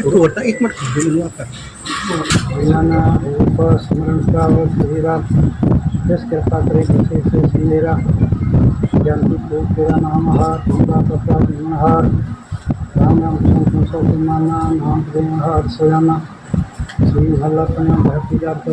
ढोलता एक मिनट खरीदे मुझे आपका भैयाना रूप स्मरण का और शरीरा जिस कृपा करे किसी से सी मेरा जानती को तेरा नाम हार तुमरा पता जीवन हार राम राम संतों सौ माना नाम देव हार सजाना श्री भला तय भक्ति जाते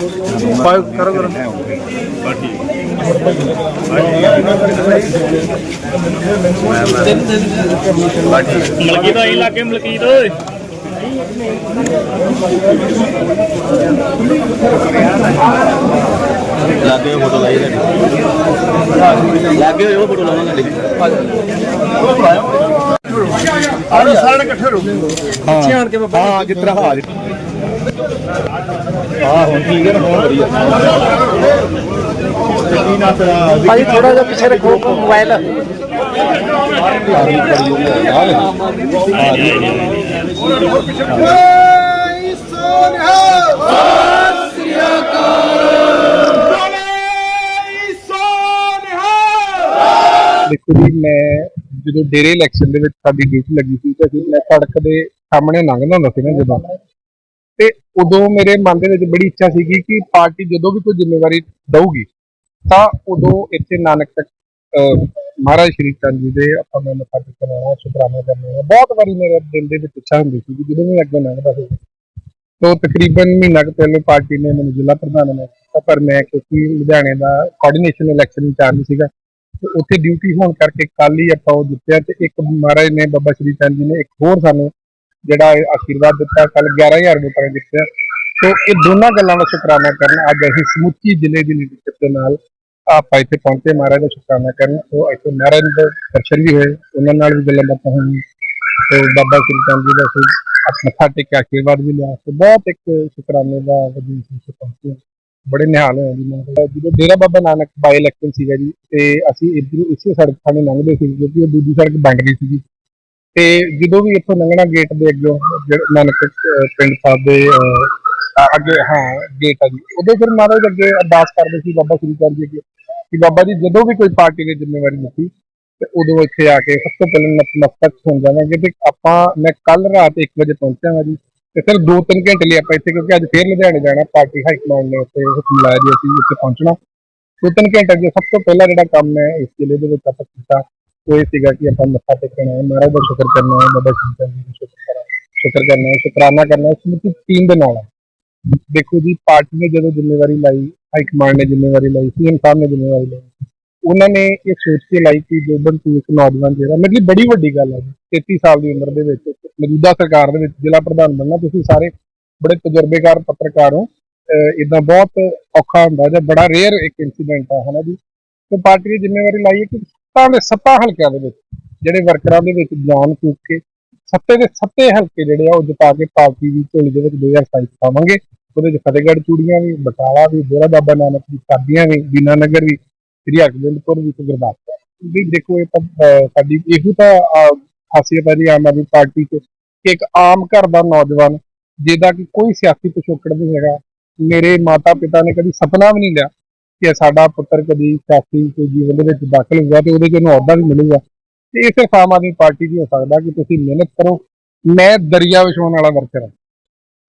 ਕਰੋ ਕਰੋ ਮਲਕੀ ਤੋਂ ਆਈ ਲਾਗੇ ਮਲਕੀਤ ਓਏ। ਲਾਗੇ ਫੋਟੋ ਲਾਈ ਤੁਹਾਡੀ। ਲਾਗੇ ਹੋਏ ਫੋਟੋ ਲਾਵਾਂਗਾ ਤੁਹਾਡੀ। ਆਹ ਸਾਰੇ ਇਕੱਠੇ ਬਾਬਾ ਹਾਂ ਜਿਸ ਤਰ੍ਹਾਂ ਹਾਲ ਹਾਂ ਹੁਣ ਠੀਕ ਹੈ ਨਾ ਹੁਣ ਵਧੀਆ। ਕੀ ਨਾ ਤੇਰਾ? ਭਾਈ ਥੋੜਾ ਜਿਹਾ ਪਿੱਛੇ ਰੱਖੋ ਮੋਬਾਈਲ ਦੇਖੋ ਜੀ ਮੈਂ ਜਦੋਂ ਡੇਰੇ ਇਲੈਕਸ਼ਨ ਦੇ ਵਿੱਚ ਸਾਡੀ ਡਿਊਟੀ ਲੱਗੀ ਸੀ ਤੇ ਅਸੀਂ ਮੈਂ ਸੜਕ ਦੇ ਸਾਹਮਣੇ ਲੰਘਦਾ ਹੁੰਦਾ ਸੀ ਨਾ ਜਦੋਂ। ਤੇ ਉਦੋਂ ਮੇਰੇ ਮਨ ਦੇ ਵਿੱਚ ਬੜੀ ਇੱਛਾ ਸੀਗੀ ਕਿ ਪਾਰਟੀ ਜਦੋਂ ਵੀ ਕੋਈ ਜ਼ਿੰਮੇਵਾਰੀ ਦਊਗੀ ਤਾਂ ਉਦੋਂ ਇੱਥੇ ਨਾਨਕ ਤੱਕ ਮਹਾਰਾਜ ਸ਼੍ਰੀ ਚੰਦ ਜੀ ਦੇ ਆਪਾਂ ਮੈਂ ਮੱਥਾ ਟੇਕਣ ਆਉਣਾ ਸ਼ੁਕਰਾਨਾ ਕਰਨਾ ਬਹੁਤ ਵਾਰੀ ਮੇਰੇ ਦਿਲ ਦੇ ਵਿੱਚ ਇੱਛਾ ਹੁੰਦੀ ਸੀ ਕਿ ਜਦੋਂ ਵੀ ਅੱਗੇ ਲੰਘਦਾ ਸੀ। ਤੋਂ ਤਕਰੀਬਨ ਮਹੀਨਾ ਕੁ ਪਹਿਲੇ ਪਾਰਟੀ ਨੇ ਮੈਨੂੰ ਜ਼ਿਲ੍ਹਾ ਪ੍ਰਧਾਨ ਬਣਾਇਆ ਦਿੱਤਾ, ਪਰ ਮੈਂ ਕਿਉਂਕਿ ਲੁਧਿਆਣੇ ਦਾ ਕੋਆਰਡੀਨੇਸ਼ਨ ਇਲੈਕਸ਼ਨ ਇੰਚਾਰਜ ਸੀਗਾ ਤੇ ਉੱਥੇ ਡਿਊਟੀ ਹੋਣ ਕਰਕੇ ਕੱਲ ਹੀ ਆਪਾਂ ਉਹ ਜਿੱਤਿਆ ਤੇ ਇੱਕ ਮਹਾਰਾਜ ਨੇ ਬਾਬਾ ਸ਼੍ਰੀ ਚੰਦ ਜੀ ਨੇ ਇੱਕ ਹੋਰ ਸਾਨੂੰ ਜਿਹੜਾ ਆਸ਼ੀਰਵਾਦ ਦਿੱਤਾ ਕੱਲ 11000 ਵੋਟਾਂ ਨੇ ਜਿੱਤਿਆ। ਸੋ ਇਹ ਦੋਨਾਂ ਗੱਲਾਂ ਦਾ ਸ਼ੁਕਰਾਨਾ ਕਰਨ। ਅੱਜ ਅਸੀਂ ਸਮੁੱਚੀ ਜ਼ਿਲ੍ਹੇ ਦੀ ਲੀਡਰਸ਼ਿਪ ਦੇ ਨਾਲ ਆਪਾਂ ਇੱਥੇ ਪਹੁੰਚੇ, ਮਹਾਰਾਜ ਦਾ ਸ਼ੁਕਰਾਨਾ ਕਰਨ। ਸੋ ਇੱਥੇ ਮਹਾਰਾਜ ਦਰਸ਼ਨ ਵੀ ਹੋਏ, ਉਹਨਾਂ ਨਾਲ ਵੀ ਗੱਲਾਂ ਬਾਤਾਂ ਹੋਈਆਂ। ਤੇ ਬਾਬਾ ਸ਼੍ਰੀ ਚੰਦ ਜੀ ਦਾ ਅਸੀਂ ਮੱਥਾ ਟੇਕ ਕੇ ਆਸ਼ੀਰਵਾਦ ਵੀ ਲਿਆ। ਤੇ ਬਹੁਤ ਇੱਕ ਸ਼ੁਕਰਾਨੇ ਦਾ ਵਜੀਦ ਸੀ ਪਹੁੰਚੇ। ਬੜੇ ਨਿਹਾਲ ਹੋਏ ਜੀ ਮੈਂ ਤਾਂ। ਜਦੋਂ ਡੇਰਾ ਬਾਬਾ ਨਾਨਕ ਬਾਈ ਇਲੈਕਸ਼ਨ ਸੀਗਾ ਜੀ, ਤੇ ਅਸੀਂ ਇੱਧਰੋਂ ਇਸੇ ਸੜਕ ਥਾਣੇ ਲੰਘਦੇ ਸੀ, ਕਿਉਂਕਿ ਉਹ ਦੂਜੀ ਸੜਕ ਬਣ ਗਈ ਸੀਗੀ। ਤੇ ਜਦੋਂ ਵੀ ਇੱਥੋਂ ਲੰਘਣਾ ਗੇਟ ਦੇ ਅੱਗੇ ਨਾਨਕ ਪਿੰਡ ਸਾਹਿਬ ਦੇ ਅੱਗੇ, ਹਾਂ ਗੇਟ ਆ ਜੀ। ਉਦੋਂ ਫਿਰ ਮਹਾਰਾਜ ਅੱਗੇ ਅਰਦਾਸ ਕਰਦੇ ਸੀ ਬਾਬਾ ਸ਼੍ਰੀ ਚੰਦ ਜੀ ਅੱਗੇ, ਕਿ ਬਾਬਾ ਜੀ, ਜਦੋਂ ਵੀ ਕੋਈ ਪਾਰਟੀ ਨੇ ਜ਼ਿੰਮੇਵਾਰੀ ਦਿੱਤੀ ਤੇ ਉਦੋਂ ਇੱਥੇ ਆ ਕੇ ਸਭ ਤੋਂ ਪਹਿਲਾਂ ਨਤਮਸਤਕ ਹੋ ਜਾਵਾਂਗੇ। ਤੇ ਆਪਾਂ, ਮੈਂ ਕੱਲ ਰਾਤ 1 ਵਜੇ ਪਹੁੰਚਿਆ ਹਾਂ ਜੀ, ਤੇ ਫਿਰ 2-3 ਘੰਟੇ ਲਈ ਆਪਾਂ ਇੱਥੇ, ਕਿਉਂਕਿ ਅੱਜ ਫੇਰ ਲੁਧਿਆਣੇ ਜਾਣਾ, ਪਾਰਟੀ ਹਾਈ ਕਮਾਂਡ ਨੇ ਉੱਥੇ ਹੁਕਮ ਲਾਇਆ ਜੀ, ਅਸੀਂ ਉੱਥੇ ਪਹੁੰਚਣਾ। ਦੋ ਤਿੰਨ ਘੰਟੇ ਅੱਗੇ ਸਭ ਤੋਂ ਪਹਿਲਾਂ ਜਿਹੜਾ ਕੰਮ ਹੈ ਇਸ ਜ਼ਿਲ੍ਹੇ ਦੇ ਵਿੱਚ ਆਪਾਂ ਕੀਤਾ ਉਹ ਇਹ ਸੀਗਾ ਕਿ ਆਪਾਂ ਮੱਥਾ ਟੇਕਣਾ ਹੈ ਮਹਾਰਾਜ ਦਾ ਸ਼ੁਕਰ ਕਰਨਾ ਹੈ, ਬਾਬਾ ਸ਼੍ਰੀ ਜੀ ਦਾ ਸ਼ੁਕਰ ਕਰਨਾ ਸ਼ੁਕਰ ਕਰਨਾ ਹੈ, ਸ਼ੁਕਰਾਨਾ ਕਰਨਾ ਹੈ ਸਮੂਹ ਟੀਮ ਦੇ ਦੇਖੋ ਜੀ, ਪਾਰਟੀ ਨੇ ਜਦੋਂ ਜ਼ਿੰਮੇਵਾਰੀ ਲਾਈ, ਹਾਈ ਕਮਾਂਡ ਨੇ ਜ਼ਿੰਮੇਵਾਰੀ ਲਈ ਸੀਐਮ ਸਾਹਿਬ ਨੇ ਜ਼ਿੰਮੇਵਾਰੀ ਲਈ, ਉਹਨਾਂ ਨੇ ਇਹ ਸੋਚ ਕੇ ਲਾਈ ਕਿ ਜੋਬਨ ਤੂੰ ਇੱਕ ਨੌਜਵਾਨ ਜਿਹੜਾ ਮੇਰੇ ਬੜੀ ਵੱਡੀ ਗੱਲ ਹੈ ਜੀ 33 ਸਾਲ ਦੀ ਉਮਰ ਦੇ ਵਿੱਚ, ਮੌਜੂਦਾ ਸਰਕਾਰ ਦੇ ਵਿੱਚ, ਜ਼ਿਲ੍ਹਾ ਪ੍ਰਧਾਨ ਬਣਨਾ, ਤੁਸੀਂ ਸਾਰੇ ਬੜੇ ਤਜਰਬੇਕਾਰ ਪੱਤਰਕਾਰ ਹੋ ਇਦਾਂ ਬਹੁਤ ਔਖਾ ਹੁੰਦਾ ਜਾਂ ਬੜਾ ਰੇਅਰ ਇੱਕ ਇਨਸੀਡੈਂਟ ਆ, ਹਨਾ ਜੀ। ਤੇ ਪਾਰਟੀ ਦੀ ਜ਼ਿੰਮੇਵਾਰੀ ਲਾਈ ਹੈ ਕਿ ਸੱਤਾ ਦੇ ਸੱਤਾਂ ਹਲਕਿਆਂ ਦੇ ਵਿੱਚ ਜਿਹੜੇ ਵਰਕਰਾਂ ਦੇ ਵਿੱਚ ਜਾਨ ਫੂਕ ਕੇ ਸੱਤੇ ਦੇ ਸੱਤੇ ਹਲਕੇ ਜਿਹੜੇ ਆ ਉਹ ਜਿਤਾ ਕੇ ਪਾਰਟੀ ਦੀ ਝੋਲੀ ਦੇ ਵਿੱਚ 2027 ਪਾਵਾਂਗੇ। ਉਹਦੇ ਵਿੱਚ ਫਤਿਹਗੜ੍ਹ ਚੂੜੀਆਂ ਵੀ ਬਟਾਲਾ ਵੀ ਡੇਰਾ ਬਾਬਾ ਨਾਨਕ ਦੀ ਕਾਦੀਆਂ ਵੀ ਦੀਨਾਨਗਰ ਵੀ ਸ੍ਰੀ ਹਰਗੋਬਿੰਦਪੁਰ ਵੀ ਤੇ ਗੁਰਦਾਸਪੁਰ ਵੀ। ਦੇਖੋ ਇਹ ਤਾਂ ਅਹ, ਸਾਡੀ ਇਹੋ ਤਾਂ ਅਹ, ਖਾਸੀਅਤ ਹੈ ਜੀ ਆਮ ਆਦਮੀ ਪਾਰਟੀ 'ਚ ਕਿ ਇੱਕ ਆਮ ਘਰ ਦਾ ਨੌਜਵਾਨ ਜਿਹਦਾ ਕਿ ਕੋਈ ਸਿਆਸੀ ਪਿਛੋਕੜ ਨਹੀਂ ਹੈਗਾ ਮੇਰੇ ਮਾਤਾ ਪਿਤਾ ਨੇ ਕਦੀ ਸੁਪਨਾ ਵੀ ਨਹੀਂ ਲਿਆ। ਕਿ ਸਾਡਾ ਪੁੱਤਰ ਕਦੀ ਸਿਆਸੀ ਕੋਈ ਜੀਵਨ ਦੇ ਵਿੱਚ ਦਾਖਲ ਹੋਊਗਾ ਤੇ ਉਹਦੇ 'ਚ ਉਹਨੂੰ ਅਹੁਦਾ ਵੀ ਮਿਲੂਗਾ। ਤੇ ਇਹ ਸਿਰਫ ਆਮ ਆਦਮੀ ਪਾਰਟੀ ਦੀ ਹੋ ਸਕਦਾ ਕਿ ਤੁਸੀਂ ਮਿਹਨਤ ਕਰੋ। ਮੈਂ ਦਰਿਆ ਵਿਛਾਉਣ ਵਾਲਾ ਵਰਕਰ ਹਾਂ।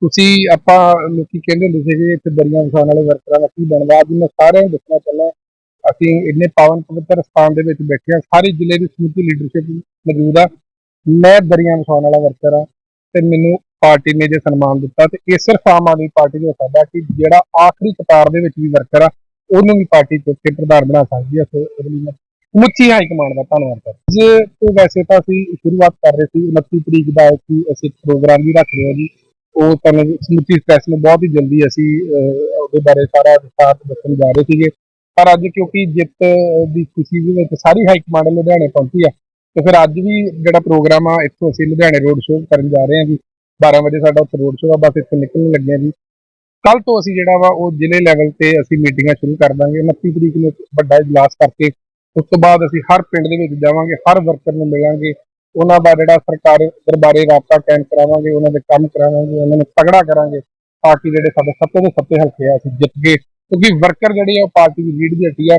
ਤੁਸੀਂ ਆਪਾਂ ਲੋਕੀ ਕਹਿੰਦੇ ਹੁੰਦੇ ਸੀਗੇ ਕਿ ਇੱਥੇ ਦਰਿਆ ਵਿਛਾਉਣ ਵਾਲੇ ਵਰਕਰਾਂ ਦਾ ਕੀ ਬਣਦਾ? ਅੱਜ ਮੈਂ ਸਾਰਿਆਂ ਨੂੰ ਦੱਸਣਾ ਚਾਹੁੰਦਾ ਅਸੀਂ ਇੰਨੇ ਪਾਵਨ ਪਵਿੱਤਰ ਸਥਾਨ ਦੇ ਵਿੱਚ ਬੈਠੇ ਹਾਂ। ਸਾਰੇ ਜ਼ਿਲ੍ਹੇ ਦੀ ਸਮੁੱਚੀ ਲੀਡਰਸ਼ਿਪ ਮੌਜੂਦ ਆ। ਮੈਂ ਦਰਿਆ ਵਿਛਾਉਣ ਵਾਲਾ ਵਰਕਰ ਹਾਂ ਤੇ ਮੈਨੂੰ ਪਾਰਟੀ ਨੇ ਜੇ ਸਨਮਾਨ ਦਿੱਤਾ ਤੇ ਇਹ ਸਿਰਫ ਆਮ ਆਦਮੀ ਪਾਰਟੀ ਦਾ ਹੋ ਸਕਦਾ ਕਿ ਜਿਹੜਾ ਆਖਰੀ ਕਤਾਰ ਦੇ ਵਿੱਚ ਵੀ ਵਰਕਰ ਆ ਉਹਨੂੰ ਵੀ ਪਾਰਟੀ ਚੁੱਕ ਕੇ ਪ੍ਰਧਾਨ ਬਣਾ ਸਕਦੀ ਹੈ, ਸੋ ਉਹਦੇ ਲਈ ਮੈਂ ਸਮੁੱਚੀ ਹਾਈ ਕਮਾਂਡ ਦਾ ਧੰਨਵਾਦ ਕਰਦਾ ਜੇ ਤੋਂ ਵੈਸੇ ਤਾਂ ਅਸੀਂ ਸ਼ੁਰੂਆਤ ਕਰ ਰਹੇ ਸੀ 29 ਤਰੀਕ ਦਾ ਅਸੀਂ ਅਸੀਂ ਪ੍ਰੋਗਰਾਮ ਵੀ ਰੱਖ ਰਹੇ ਹਾਂ ਜੀ। ਉਹ ਤੁਹਾਨੂੰ ਸਮੁੱਚੀ ਪ੍ਰੈਸ ਨੂੰ ਬਹੁਤ ਹੀ ਜਲਦੀ ਅਸੀਂ ਉਹਦੇ ਬਾਰੇ ਸਾਰਾ ਵਿਸਥਾਰ ਦੱਸਣ ਜਾ ਰਹੇ ਸੀਗੇ। ਪਰ ਅੱਜ ਕਿਉਂਕਿ ਜਿੱਤ ਦੀ ਖੁਸ਼ੀ ਦੇ ਵਿੱਚ ਸਾਰੀ ਹਾਈ ਕਮਾਂਡ ਲੁਧਿਆਣੇ ਪਹੁੰਚੀ ਆ, ਤੇ ਫਿਰ ਅੱਜ ਵੀ ਜਿਹੜਾ ਪ੍ਰੋਗਰਾਮ ਆ, ਇੱਥੋਂ ਅਸੀਂ ਲੁਧਿਆਣੇ ਰੋਡ ਸ਼ੋਅ ਕਰਨ ਜਾ ਰਹੇ ਹਾਂ ਜੀ। 12 ਵਜੇ ਸਾਡਾ ਉੱਥੇ ਰੋਡ ਸ਼ੋਅ ਆ, ਬਸ ਇੱਥੇ ਨਿਕਲਣ ਲੱਗੇ ਹਾਂ ਜੀ। ਕੱਲ ਤੋਂ ਅਸੀਂ ਜਿਹੜਾ ਵਾ ਉਹ ਜ਼ਿਲ੍ਹੇ ਲੈਵਲ ਤੇ ਅਸੀਂ ਮੀਟਿੰਗਾਂ ਸ਼ੁਰੂ ਕਰ ਦਾਂਗੇ। 29 ਤਰੀਕ ਨੂੰ ਵੱਡਾ ਇਜਲਾਸ ਕਰਕੇ, ਉਸ ਤੋਂ ਬਾਅਦ ਅਸੀਂ ਹਰ ਪਿੰਡ ਦੇ ਵਿੱਚ ਜਾਵਾਂਗੇ, ਹਰ ਵਰਕਰ ਨੂੰ ਮਿਲਾਂਗੇ। ਉਹਨਾਂ ਦਾ ਜਿਹੜਾ ਸਰਕਾਰ ਦਰਬਾਰੇ ਰਾਬਤਾ ਕਾਇਮ ਕਰਾਵਾਂਗੇ, ਉਹਨਾਂ ਦੇ ਕੰਮ ਕਰਾਵਾਂਗੇ, ਉਹਨਾਂ ਨੂੰ ਤਗੜਾ ਕਰਾਂਗੇ ਤਾਂ ਕਿ ਜਿਹੜੇ ਸਾਡੇ ਸੱਤੇ ਦੇ ਸੱਤੇ ਹਲਕੇ ਆ, ਅਸੀਂ ਜਿੱਤ ਗਏ। ਕਿਉਂਕਿ ਵਰਕਰ ਜਿਹੜੇ ਆ, ਉਹ ਪਾਰਟੀ ਦੀ ਲੀਡ ਦੀ ਹੱਟੀ ਆ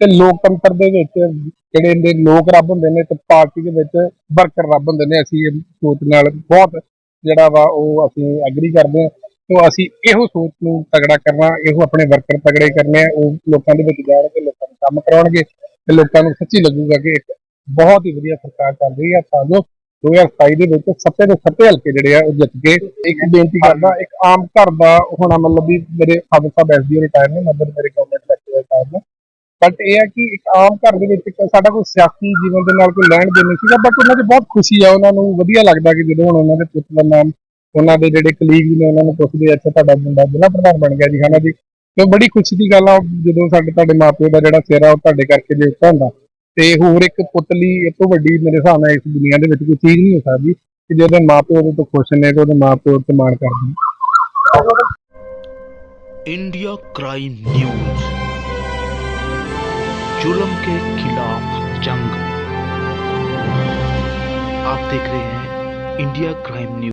ਤੇ ਲੋਕਤੰਤਰ ਦੇ ਵਿੱਚ ਜਿਹੜੇ ਇਹਦੇ ਲੋਕ ਰੱਬ ਹੁੰਦੇ ਨੇ ਤੇ ਪਾਰਟੀ ਦੇ ਵਿੱਚ ਵਰਕਰ ਰੱਬ ਹੁੰਦੇ ਨੇ। ਅਸੀਂ ਇਹ ਸੋਚ ਨਾਲ ਬਹੁਤ ਜਿਹੜਾ ਵਾ ਉਹ ਅਸੀਂ ਐਗਰੀ ਕਰਦੇ ਹਾਂ। ਤੋਂ ਅਸੀਂ ਇਹੋ ਸੋਚ ਨੂੰ ਤਗੜਾ ਕਰਨਾ, ਇਹੋ ਆਪਣੇ ਵਰਕਰ ਤਗੜੇ ਕਰਨੇ ਆ, ਉਹ ਲੋਕਾਂ ਦੇ ਵਿੱਚ ਜਾਣਗੇ ਲੋਕਾਂ ਨੂੰ ਕੰਮ ਕਰਾਉਣਗੇ ਤੇ ਲੋਕਾਂ ਨੂੰ ਸੱਚੀ ਲੱਗੂਗਾ ਕਿ ਇੱਕ ਬਹੁਤ ਹੀ ਵਧੀਆ ਸਰਕਾਰ ਚੱਲ ਰਹੀ ਹੈ ਤਾਂ ਜੋ 2027 ਦੇ ਵਿੱਚ ਸੱਤੇ ਦੇ ਸੱਤੇ ਹਲਕੇ ਜਿਹੜੇ ਆ, ਉਹ ਜਿੱਤ ਕੇ ਇੱਕ ਬੇਨਤੀ ਕਰਦਾ, ਇੱਕ ਆਮ ਘਰ ਦਾ ਹੋਣਾ ਮਤਲਬ ਵੀ ਮੇਰੇ ਫਾਦਰ ਸਾਹਿਬ ਐਸਡੀਓ ਰਿਟਾਇਰ ਨੇ, ਮਦਰ ਮੇਰੇ ਗਵਰਨਮੈਂਟ ਲੈਕਚਰ ਰਿਟਾਇਰ ਨੇ। ਬਟ ਇਹ ਹੈ ਕਿ ਇੱਕ ਆਮ ਘਰ ਦੇ ਵਿੱਚ ਸਾਡਾ ਕੋਈ ਸਿਆਸੀ ਜੀਵਨ ਦੇ ਨਾਲ ਕੋਈ ਲੈਣ ਦੇਣ ਨਹੀਂ ਸੀਗਾ ਬਟ ਉਹਨਾਂ 'ਚ ਬਹੁਤ ਖੁਸ਼ੀ ਆ, ਉਹਨਾਂ ਨੂੰ ਵਧੀਆ ਲੱਗਦਾ ਕਿ ਜਦੋਂ ਹੁਣ ਉਹਨਾਂ ਦੇ ਪੁੱਤ ਦਾ ਨਾਮ ਉਹਨਾਂ ਦੇ ਜਿਹੜੇ ਕਲੀਗ ਨੇ ਉਹਨਾਂ ਨੂੰ ਪੁੱਛਦੇ ਅੱਛਾ ਤੁਹਾਡਾ ਮੁੰਡਾ ਜ਼ਿਲ੍ਹਾ ਪ੍ਰਧਾਨ ਬਣ ਗਿਆ ਜੀ ਹਨਾ ਜੀ ਤੇ ਬੜੀ ਖੁਸ਼ੀ ਦੀ ਗੱਲ ਆ ਜਦੋਂ ਸਾਡੇ ਤੁਹਾਡੇ ਮਾਪਿਓ ਦਾ ਜਿਹੜਾ ਸਿਹਰਾ ਉਹ ਤੁਹਾਡੇ ਕਰਕੇ ਜੇ ਉੱਚਾ ਹੁੰਦਾ ਤੇ ਹੋਰ ਇੱਕ ਪੁੱਤ ਲਈ ਇਹ ਤੋਂ ਵੱਡੀ ਮੇਰੇ ਹਿਸਾਬ ਨਾਲ ਇਸ ਦੁਨੀਆ ਦੇ ਵਿੱਚ ਕੋਈ ਚੀਜ਼ ਨਹੀਂ ਹੋ ਸਕਦੀ ਕਿ ਜੇ ਉਹਦੇ ਮਾਪਿਓ ਉਹਦੇ ਤੋਂ ਖੁਸ਼ ਨੇ ਤੇ ਉਹਦੇ ਮਾਪਿਓ ਤੇ ਮਾਣ ਕਰਦੇ ਨੇ इंडिया क्राइम न्यूज जुल्म के खिलाफ जंग आप देख रहे हैं इंडिया क्राइम न्यूज